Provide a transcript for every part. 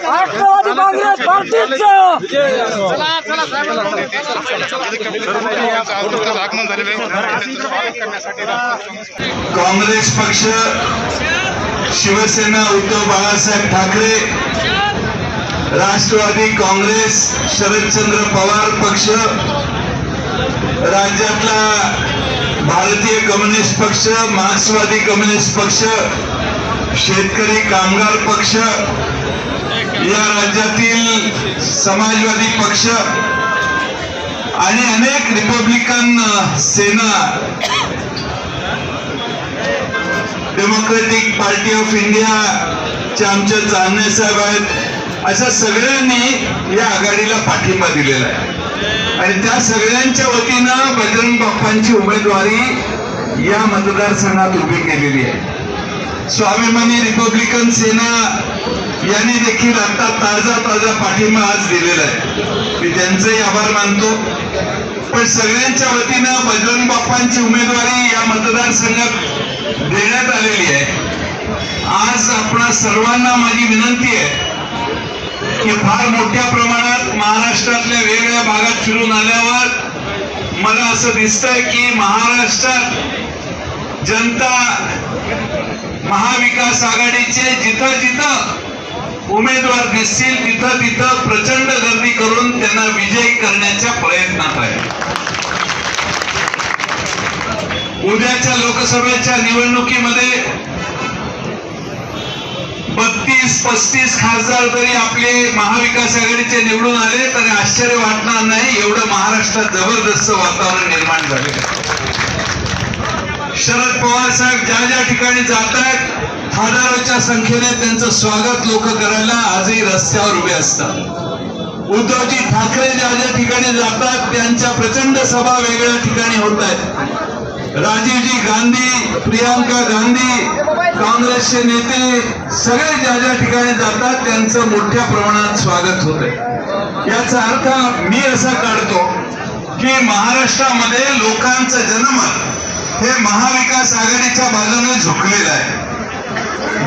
राष्ट्रवादी काँग्रेस पार्टीचं काँग्रेस पक्ष शिवसेना उद्धव बाळासाहेब ठाकरे राष्ट्रवादी काँग्रेस शरदचंद्र पवार पक्ष राज्यातला भारतीय कम्युनिस्ट पक्ष मार्क्सवादी कम्युनिस्ट पक्ष शेतकरी कामगार पक्ष या राज्यातील समाजवादी पक्ष आणि अनेक Republican Sena Democratic Party of इंडियाचे आमचे जाणणे साहेब आहेत. अशा सगळ्यांनी या आघाडीला पाठिंबा दिलेला आहे. आणि त्या सगळ्यांच्या वतीनं बजरंग बाप्पांची उमेदवारी या मतदारसंघात उभी केलेली आहे. स्वाभिमानी रिपब्लिकन सेना यांनी देखील आता ताजा ताजा पाठिंबा आज दिलेला आहे. मी त्यांचंही आभार मानतो. पण सगळ्यांच्या वतीनं बजरंग बाप्पांची उमेदवारी या मतदारसंघात देण्यात आलेली आहे. आज आपणा सर्वांना माझी विनंती आहे की फार मोठ्या प्रमाणात महाराष्ट्रातल्या वेगवेगळ्या भागात फिरून आल्यावर मला असं दिसतंय की महाराष्ट्रात जनता महाविकास आघाडीचे जिथं जिथं उमेदवार दिसतील तिथं तिथं प्रचंड गर्दी करून त्यांना विजयी करण्याच्या प्रयत्नात आहे. उद्याच्या लोकसभेच्या निवडणुकीमध्ये बत्तीस पस्तीस खासदार तरी आपले महाविकास आघाडीचे निवडून आले तरी आश्चर्य वाटणार नाही एवढं महाराष्ट्रात जबरदस्त वातावरण निर्माण झालेलं शरद पवार साहेब ज्या ज्या ठिकाणी जात आहेत हजारोच्या संख्येने त्यांचं स्वागत लोक करायला आजही रस्त्यावर उभे असतात. उद्धवजी ठाकरे ज्या ज्या ठिकाणी जातात त्यांच्या प्रचंड सभा वेगळ्या ठिकाणी होत आहेत. राजीवजी गांधी प्रियांका गांधी काँग्रेसचे नेते सगळे ज्या ज्या ठिकाणी जातात त्यांचं मोठ्या प्रमाणात स्वागत होत याचा अर्थ मी असा काढतो की महाराष्ट्रामध्ये लोकांचं जनमत हे महाविकास आघाडीच्या बाजूने झुकलेलं आहे.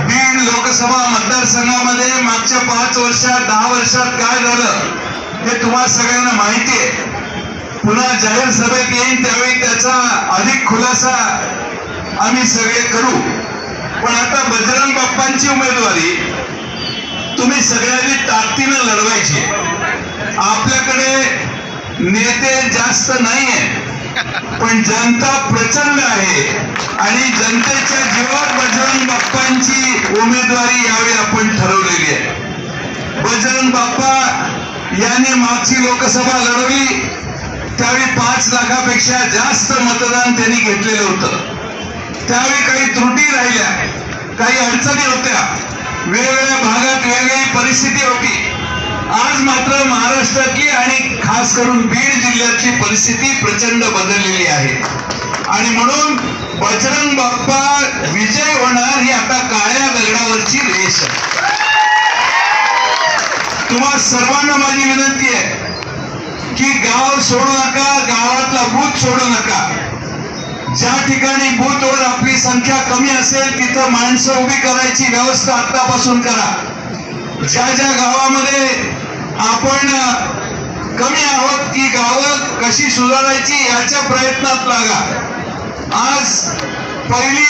बीड लोकसभा मतदारसंघामध्ये मागच्या पाच वर्षात दहा वर्षात काय झालं हे तुम्हाला सगळ्यांना माहिती आहे. पुन्हा जाहीर सभेत येईन त्यावेळी त्याचा अधिक खुलासा आम्ही सगळे करू. पण आता बजरंग बाप्पांची उमेदवारी तुम्ही सगळ्यांनी ताकदीनं लढवायची. आपल्याकडे नेते जास्त नाहीये पण जनता प्रचंड आहे आणि जनतेच्या जीवात बजरंग बाप्पांची उमेदवारी यावेळी आपण ठरवलेली आहे. बजरंग बाप्पा यांनी मागची लोकसभा लढवली त्यावेळी पाच लाखापेक्षा जास्त मतदान त्यांनी घेतलेलं होतं. त्यावेळी काही त्रुटी राहिल्या काही अडचणी होत्या. वेगवेगळ्या भागात वेगवेगळी परिस्थिती होती. आज मात्र महाराष्ट्रातली आणि खास करून बीड जिल्ह्यातली परिस्थिती प्रचंड बदललेली आहे. आणि म्हणून बजरंग बाप्पा विजय होणार ही आता काळ्या दगडावरची रेष आहे. तुम्हा सर्वांना माझी विनंती आहे की गाव सोडू नका गावातला बूथ सोडू नका. ज्या ठिकाणी बूथवर आपली संख्या कमी असेल तिथं माणसं उभी करायची व्यवस्था आतापासून करा. ज्या ज्या गावामध्ये आपण कमी आहोत ती गावं कशी सुधारायची याच्या प्रयत्नात लागा. आज पहिली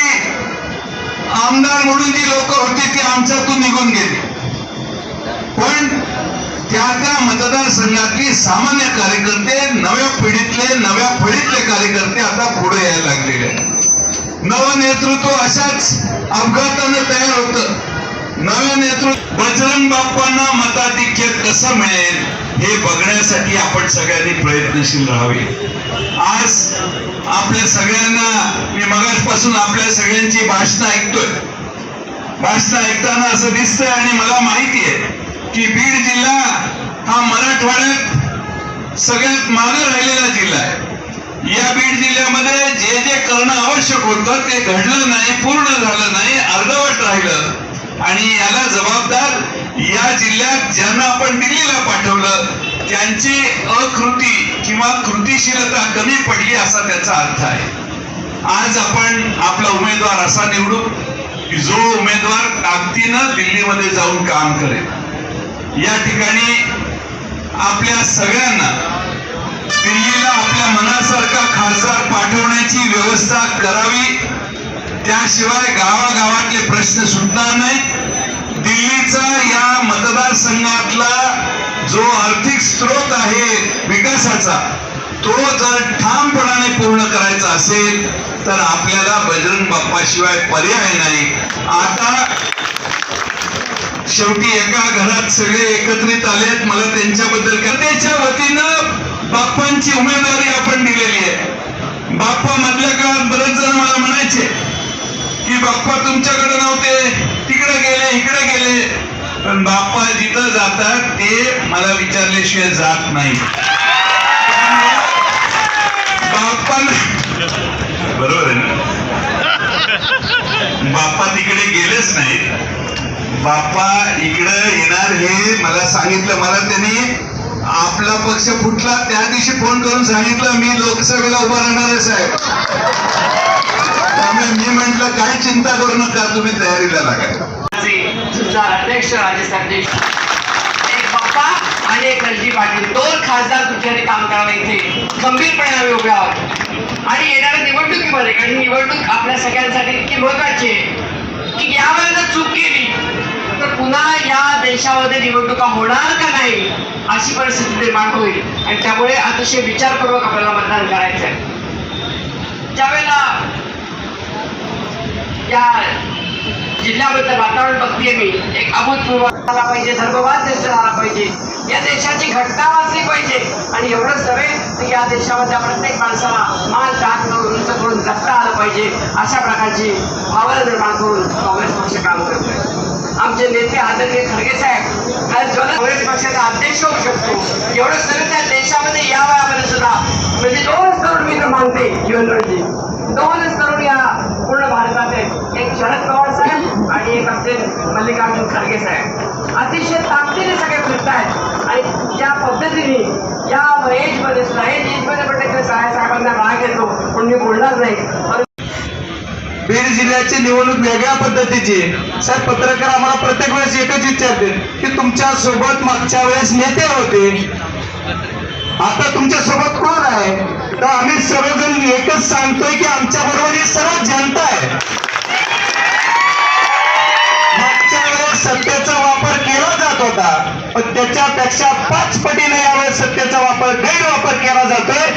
आमदार म्हणून जी लोक होती ती आमच्यातून निघून गेली. पण त्या त्या मतदारसंघातली सामान्य कार्यकर्ते नव्या पिढीतले नव्या फळीतले कार्यकर्ते आता पुढे यायला लागलेले नव नवं नेतृत्व अशाच अपघातानं तयार होत. नव्या नेतृत्व बजरंग बाप्पांना मताधिक्य कसं मिळेल हे बघण्यासाठी आपण सगळ्यांनी प्रयत्नशील राहावे. आज आपल्या सगळ्यांना मी मगाचपासून आपल्या सगळ्यांची भाषणं ऐकतोय. भाषणं ऐकताना असं दिसतंय आणि मला माहिती आहे. की बीड जिल्हा हा मराठवाड्यात सगळ्यात मागे राहिलेला जिल्हा आहे. या बीड जिल्ह्यामध्ये जे जे करणं आवश्यक होतं ते घडलं नाही पूर्ण झालं नाही अर्धवट राहिलं. आणि याला जबाबदार या जिल्ह्यात ज्यांना आपण दिल्लीला पाठवलं त्यांची अकृती किंवा कृतीशीलता कमी पडली असा त्याचा अर्थ आहे. आज आपण आपला उमेदवार असा निवडू की जो उमेदवार ताकदीनं दिल्लीमध्ये जाऊन काम करेल. या ठिकाणी आपल्या सगळ्यांना दिल्लीला आपल्या मनासारखा खासदार पाठवण्याची व्यवस्था करावी. त्याशिवाय गावागावातले प्रश्न सुटणार नाही. दिल्लीचा या मतदारसंघातला जो आर्थिक स्रोत आहे विकासाचा तो जर ठामपणाने पूर्ण करायचा असेल तर आपल्याला बजरंग बाप्पाशिवाय पर्याय नाही. आता शेवटी एका घरात सगळे एकत्रित आलेत. मला त्यांच्याबद्दल कथेच्या वतीनं बाप्पांची उमेदवारी आपण दिलेली आहे. बाप्पा मधल्या काळात बरेच जण मला म्हणायचे की बाप्पा तुमच्याकडे नव्हते. तिकडे गेले इकडे गेले. पण बाप्पा जिथं जातात ते मला विचारल्याशिवाय जात नाही. बाप्पा बाप्पा इकडं येणार हे मला सांगितलं. मला त्यांनी आपला पक्ष फुटला. त्या दिवशी फोन करून सांगितलं मी लोकसभेला उभा राहणार आहे साहेब. त्यामुळे मी म्हंटल काय चिंता करू नका तुम्ही तयारीला लागा. तुमचा अध्यक्ष राजेश बाप्पा आणि एक रणजी पाटील. दोन खासदार तुमच्याकडे काम करायला इथे. खंबीरपणे आम्ही उभे आहोत. आणि येणाऱ्या निवडणुकीमध्ये कारण निवडणूक आपल्या सगळ्यांसाठी इतकी महत्वाची आहे की यावेळेला चूक केली पुन्हा या देशामध्ये निवडणुका होणार का नाही अशी परिस्थिती निर्माण होईल. आणि त्यामुळे अतिशय विचारपूर्वक आपल्याला मतदान करायचं आहे ज्यावेळेला या जिल्ह्याबद्दल वातावरण बघते मी एक अभूतपूर्व झाला पाहिजे धर्मवाद देश झाला पाहिजे. या देशाची घटना वाचली पाहिजे. आणि एवढंच नव्हे तर या देशामध्ये प्रत्येक माणसाला मान जात करून उंच करून जगता आलं पाहिजे अशा प्रकारची भावना निर्माण करून काँग्रेस पक्ष काम करतोय. आमचे नेते आदरणीय खडगे साहेब आज जर काँग्रेस पक्षाचा अध्यक्ष होऊ शकतो. एवढंच नव्हे त्या देशामध्ये या वयामध्ये सुद्धा. म्हणजे दोनच तरुण मी तर मानते जीवनजी दोनच तरुण या पूर्ण भारतात आहेत एक शरद पवार साहेब आणि एक आमचे मल्लिकार्जुन खरगे साहेब. अतिशय ताकदीने सगळे फिरत आहेत. आणि ज्या पद्धतीने या एजमध्ये सुद्धा एज एजमध्ये पण साहेबांना राग येतो. पण मी बोलणार नाही. बीड जिल्ह्याची निवडणूक वेगळ्या पद्धतीची. साहेब पत्रकार आम्हाला प्रत्येक वेळेस एकच विचारते की तुमच्यासोबत मागच्या वेळेस नेते होते. आता तुमच्यासोबत कोण आहे? तर आम्ही सर्वजण एकच सांगतोय की आमच्या बरोबर ही सर्व जनता आहे. मागच्या वेळेस सत्तेचा वापर केला जात होता पण त्याच्यापेक्षा पाच पटीने यावेळेस सत्तेचा वापर गैरवापर केला जातोय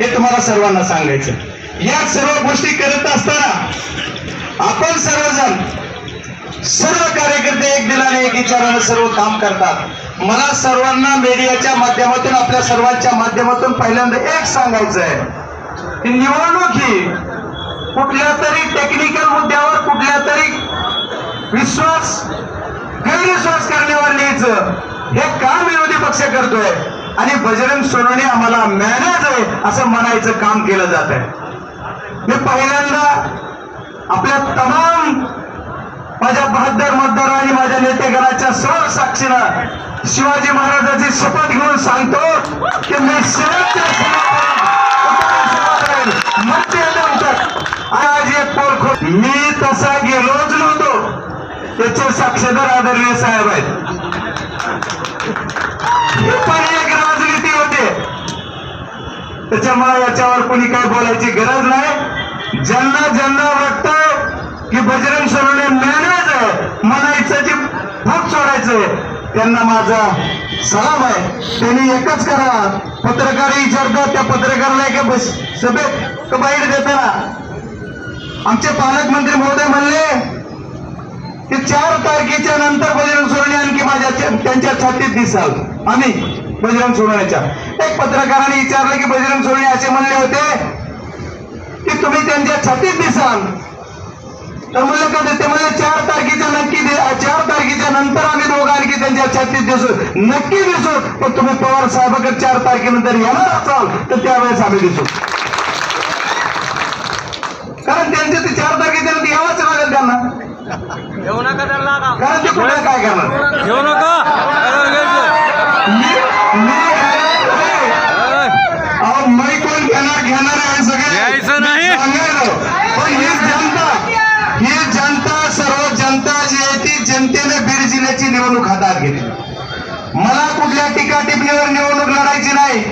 हे तुम्हाला सर्वांना सांगायचं या सर्व गोष्टी करत असताना आपण सर्वजण सर्व कार्यकर्ते एक दिलाने एक विचाराने सर्व काम करतात. मला सर्वांना मीडियाच्या माध्यमातून आपल्या सर्वांच्या माध्यमातून पहिल्यांदा एक सांगायचं आहे की निवडणूक ही कुठल्या तरी टेक्निकल मुद्द्यावर कुठल्या तरी विश्वास गैरविश्वास करण्यावर लिहायचं हे काम विरोधी पक्ष करतोय. आणि बजरंग सोनवणे आम्हाला मॅनेज आहे असं म्हणायचं काम केलं जात आहे मी पहिल्यांदा आपल्या तमाम माझ्या बहादर मतदार आणि माझ्या नेतेगणाच्या सर्व साक्षीनं शिवाजी महाराजांची शपथ घेऊन सांगतो की मी शेवटच्या आज एक पोर खो- मी तसा गेलोच नव्हतो. त्याचे साक्षीदार आदरणीय साहेब आहेत. हे पण एक राजनीती होते. त्याच्यामुळे याच्यावर कोणी काय बोलायची गरज नाही. ज्यांना ज्यांना वाटतं की बजरंग सोनवणे मॅनेज आहे म्हणायचं जे भूत त्यांना माझा सलाम आहे. त्यांनी एकच करा. पत्रकार विचारतात त्या पत्रकाराला एका बस सभेत बाहेर देताना. आमचे पालकमंत्री महोदय म्हणले की चार तारखेच्या नंतर बजरंग सोडणे आणखी माझ्या त्यांच्या छातीत दिसाल. आम्ही बजरंग सोनवण्याच्या. एक पत्रकाराने विचारलं की बजरंग सोडणे असे म्हणले होते की तुम्ही त्यांच्या छातीत दिसाल तर म्हणलं का ते म्हणजे चार तारखेच्या नक्की चार तारखेच्या नंतर आम्ही दोघं आणखी त्यांच्या छातीत दिसू नक्की दिसू पण तुम्ही पवार साहेबाकडे चार तारखेनंतर येणार असाल तर त्यावेळेस आम्ही दिसू कारण त्यांचे ते चार तारखेच्या नंतर यावाच लागेल त्यांना. घेऊ नका त्यांना कारण ते पुढे काय करणार? घेऊ नका. मी कोण घेणार घेणार आहे सगळे मला कुठल्या टीका टिप्पणीवर निवडणूक लढायची नाही.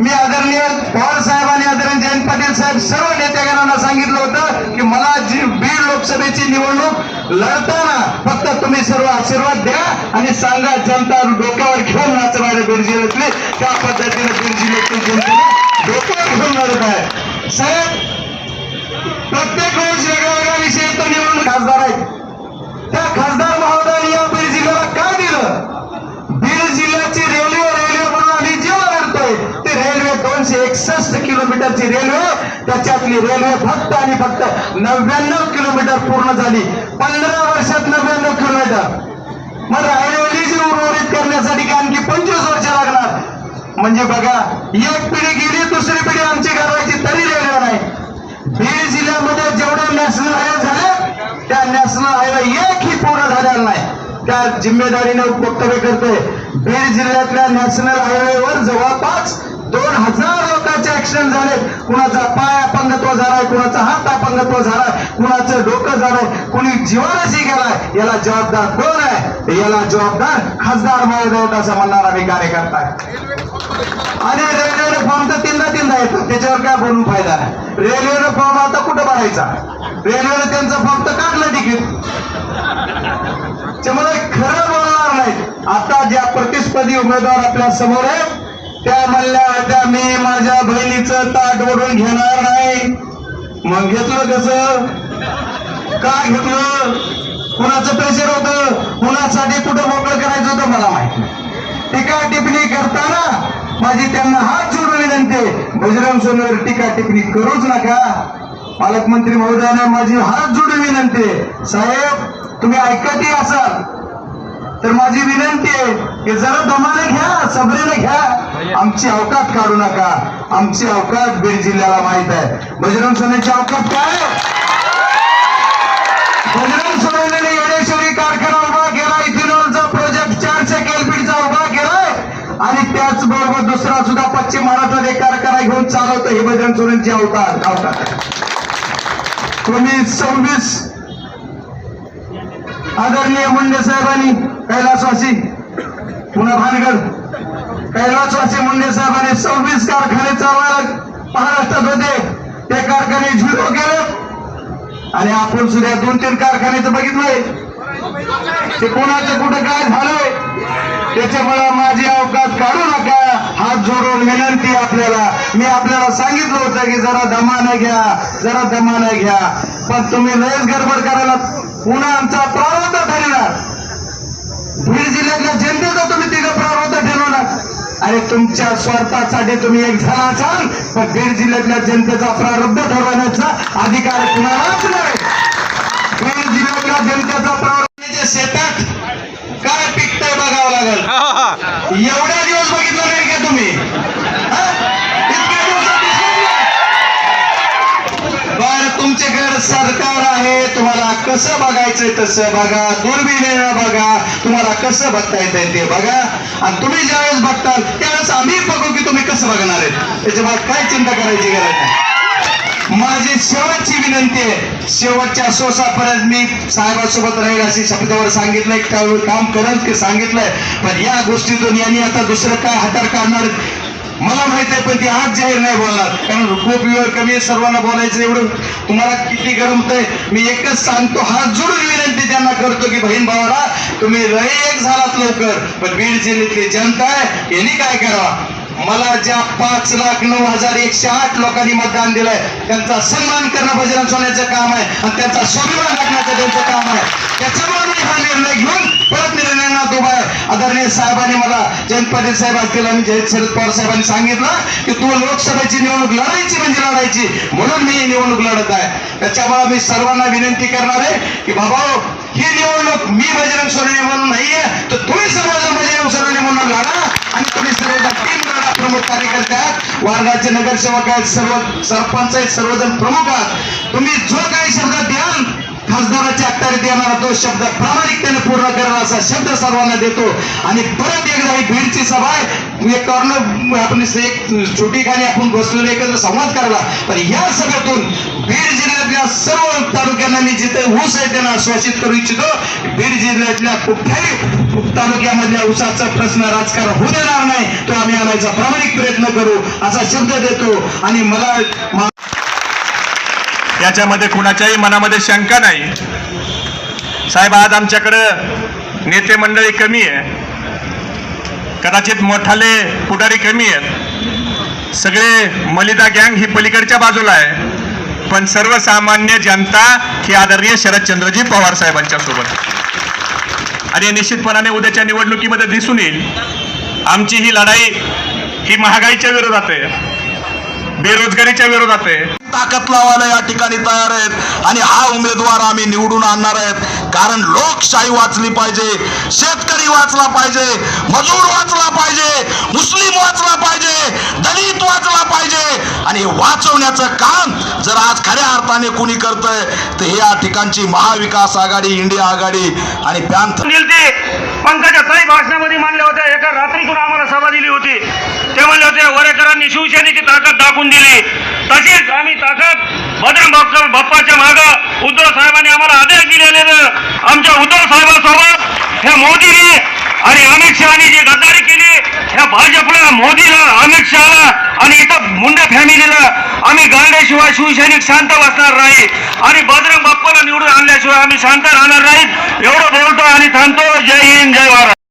मी आदरणीय पवार साहेब आणि आदरणीय जयंत पाटील साहेब सर्व नेतेकरांना सांगितलं होतं की मला जी बीड लोकसभेची निवडणूक लढताना फक्त तुम्ही सर्व आशीर्वाद द्या आणि सांगा जनता डोक्यावर घेऊन नाचणारे बीड जिल्ह्यातले त्या पद्धतीने बीड जिल्ह्यातील जनतेने डोक्यावर घेऊन लढत आहे. साहेब प्रत्येक वेळेस वेगळ्या वेगळ्या विषय तो निवडणूक खासदार आहेत. त्या खासदार महोदयांनी या बीड जिल्ह्याला काय दिलं? जिल्ह्याची रेल्वे रेल्वे म्हणून आम्ही जेव्हा लढतोय ते रेल्वे दोनशे एकसष्ट किलोमीटरची रेल्वे त्याच्यातली रेल्वे फक्त आणि फक्त नव्याण्णव किलोमीटर पूर्ण झाली. पंधरा वर्षात नव्याण्णव किलोमीटर. मग राहिलेली जी उर्वरित करण्यासाठी काय आणखी पंचवीस वर्ष लागणार? म्हणजे बघा एक पिढी गेली दुसरी पिढी आमची घडवायची तरी रेल्वे नाही. बीड जिल्ह्यामध्ये जेवढे नॅशनल हायवे झाले त्या नॅशनल हायवे एकही पूर्ण झालेला नाही. त्या जिम्मेदारीने वक्तव्य करतोय. बीड जिल्ह्यातल्या नॅशनल हायवेवर जवळपास दोन हजार लोकांचे ऍक्सिडेंट झाले. कुणाचा पाय अपंगत्व झालाय कुणाचा हात अपंगत्व झालाय कुणाचं डोकं झालंय कुणी जीवानाशी गेलाय याला जबाबदार कोण आहे? याला जबाबदार खासदार महोदय असं म्हणणारा मी कार्यकर्ता आणि रेल्वेने फॉर्म तर तीनदा तीनदा येतो त्याच्यावर काय बोलून फायदा नाही. रेल्वेने फॉर्म आता कुठं भरायचा? रेल्वेने त्यांचं फॉर्म तर काढलं तिकीट. त्यामुळे खरं बोलणार नाहीत. आता ज्या प्रतिस्पर्धी उमेदवार आपल्यासमोर आहेत त्या म्हणल्या होत्या मी माझ्या बहिणीचं ताट ओढून घेणार नाही. मग घेतलं कसं? का घेतलं? कुणाचं प्रेशर होतं? कुणासाठी कुठं मोकळं करायचं होतं मला माहीत टीका टिप्पणी करताना माझी त्यांना हात जोडून विनंती आहे. बजरंग सोनवर टीका टिप्पणी करूच नका. पालकमंत्री महोदयाने माझी हात जोडून विनंती साहेब तुम्ही ऐकतही असाल तर माझी विनंती आहे की जरा दमाने घ्या सबरीने घ्या. आमची अवकात काढू नका. आमची अवकात बीड जिल्ह्याला माहीत आहे. बजरंग सोनेची अवकात काय? बजरंग सोनवणे येडेश्वरी कारखाना उभा केला इथेनॉलचा प्रोजेक्ट चारशे केलपीडचा उभा केलाय आणि त्याचबरोबर दुसरा सुद्धा पश्चिम महाराष्ट्रात एक कारखाना घेऊन चालवतो ही बजरंग सोनवणेची अवतार अवतार तुम्ही सव्वीस आदरणीय मुंडे साहेबांनी कैलासवासी पुन्हा भानगड कैलासवासी मुंडे साहेबांनी सव्वीस कारखाने चालवायला महाराष्ट्रात होते ते कारखाने झिरो केले. आणि आपण सुद्धा दोन तीन कारखान्याचं बघितलंय ते कोणाचं कुठं काय झालंय त्याच्यामुळे माझी अवकाश काढू नका. हात जोडून विनंती आपल्याला. मी आपल्याला सांगितलं होतं की जरा दमानं घ्या जरा दमानं घ्या. पण तुम्ही लयच गडबड करायला पुन्हा आमचा प्रारंभ ठरणार बीड जिल्ह्यातल्या जनतेचा तुम्ही तिघं प्रारंभ ठरवणार आणि तुमच्या स्वार्थासाठी तुम्ही एक झाला असाल पण बीड जिल्ह्यातल्या जनतेचा प्रारब्ध ठरवण्याचा अधिकार कुणालाच नाही. बीड जिल्ह्यातल्या जनतेचा प्रारब्ध शेतात काय पिकतंय बघावं लागेल. एवढ्या दिवस बघितलं नाही का तुम्ही? तुमच्याकडे सरकार आहे. तुम्हाला कसं बघायचंय तसं बघा. दुर्बिणीनं बघा. तुम्हाला कसं बघता येत ते बघा. आणि तुम्ही ज्यावेळेस बघताल त्यावेळेस आम्ही बघू की तुम्ही कसं बघणार आहे त्याच्यामुळे काय चिंता करायची गरज नाही. माझी शेवटची विनंती आहे. शेवटच्या सोसापर्यंत मी साहेबासोबत राहील अशी शब्दावर सांगितलंय त्यावेळी काम करत की सांगितलंय. पण या गोष्टीतून यांनी आता दुसरं काय हातार काढणार? मला माहीत आहे पण ती आज जाहीर नाही बोलणार. कारण खूप वेळ कमी आहे सर्वांना बोलायचं एवढं तुम्हाला किती गरम होतंय. मी एकच सांगतो हात जोडून विनंती त्यांना करतो की बहीण भावाला तुम्ही रय एक झालात लवकर पण बीड जिल्ह्यातली जनता आहे यांनी काय करावा? मला ज्या पाच लाख नऊ हजार एकशे आठ लोकांनी मतदान दिलंय त्यांचा सन्मान करणं बजरंग सोन्याचं काम आहे आणि त्यांचा स्वाभिमान राखण्याचं त्यांचं काम आहे. त्याच्यामुळे मी हा निर्णय घेऊन परत निर्णयात उभा आहे. आदरणीय साहेबांनी मला जयंत पाटील साहेब असतील आणि जयंत शरद पवार साहेबांनी सांगितलं की तू लोकसभेची निवडणूक लढायची म्हणजे लढायची म्हणून मी ही निवडणूक लढत आहे. त्याच्यामुळे मी सर्वांना विनंती करणार आहे की बाबा ही निवडणूक मी बजरंग सोनवणे म्हणून नाहीये तर तुम्ही सर्वजण बजरंग सोनवणे म्हणून लढा. प्रमुख कार्यकर्ते आहात. वार्डाचे नगरसेवक आहेत सर्व सरपंच आहेत सर्वजण प्रमुख आहात. तुम्ही जो काही शब्द द्याल खासदाराच्या अखत्यारीत येणारा तो शब्द प्रामाणिकतेने पूर्ण करणार असा शब्द सर्वांना देतो. आणि परत एकदा ही बीडची सभा आहे. एक कॉर्नर आपण एक छोटी खाली आपण बसलेलो एकत्र संवाद करायला पण या सभेतून बीड जिल्ह्यातल्या सर्व तालुक्यांना मी जिथे ऊस आहे त्यांना आश्वासित करू इच्छितो. बीड जिल्ह्यातल्या कुठल्याही तालुक्यामधल्या ऊसाचा प्रश्न राजकारण होऊ देणार नाही. तो आम्ही आणायचा प्रामाणिक प्रयत्न करू असा शब्द देतो. आणि मला याच्यामध्ये कुणाच्याही मनामध्ये शंका नाही. साहेब आज आमच्याकडं नेते मंडळी कमी आहे. कदाचित मोठाले पुढारी कमी आहेत. सगळे मलिदा गँग ही पलीकडच्या बाजूला आहे. पण सर्वसामान्य जनता ही आदरणीय शरदचंद्रजी पवार साहेबांच्या सोबत. आणि निश्चितपणाने उद्याच्या निवडणुकीमध्ये दिसून येईल. आमची ही लढाई ही महागाईच्या विरोधात आहे. बेरोजगारीच्या विरोधात आहे. ताकद लावायला या ठिकाणी तयार आहेत आणि हा उमेदवार आम्ही निवडून आणणार आहेत. कारण लोकशाही वाचली पाहिजे शेतकरी वाचला पाहिजे मजूर वाचला पाहिजे मुस्लिम वाचला पाहिजे दलित वाचला पाहिजे. आणि वाचवण्याचं काम जर आज खऱ्या अर्थाने कुणी करतंय तर हे या ठिकाणची महाविकास आघाडी इंडिया आघाडी आणि पॅन्थ पंकजा ताई भाषणामध्ये मानले होते एका रात्रीतून आम्हाला सभा दिली होती. ते म्हणले होते वरेकरांनी शिवसेनेची ताकद दाखवून दिली. तशीच आम्ही ताकद बजरंग बाप्पा बाप्पाच्या मागं उद्धव साहेबांनी आम्हाला आदेश दिलेले आमच्या उद्धव साहेबांसोबत ह्या मोदीने आणि अमित शहानी जी गद्दारी केली ह्या भाजपला मोदीला अमित शहाला आणि इथं मुंडे फॅमिलीला आम्ही गाळल्याशिवाय शिवसैनिक शांत बसणार नाही. आणि बजरंग बाप्पाला निवडून आणल्याशिवाय आम्ही शांत राहणार नाहीत एवढं बोलतो आणि थांबतो जय हिंद जय भारत.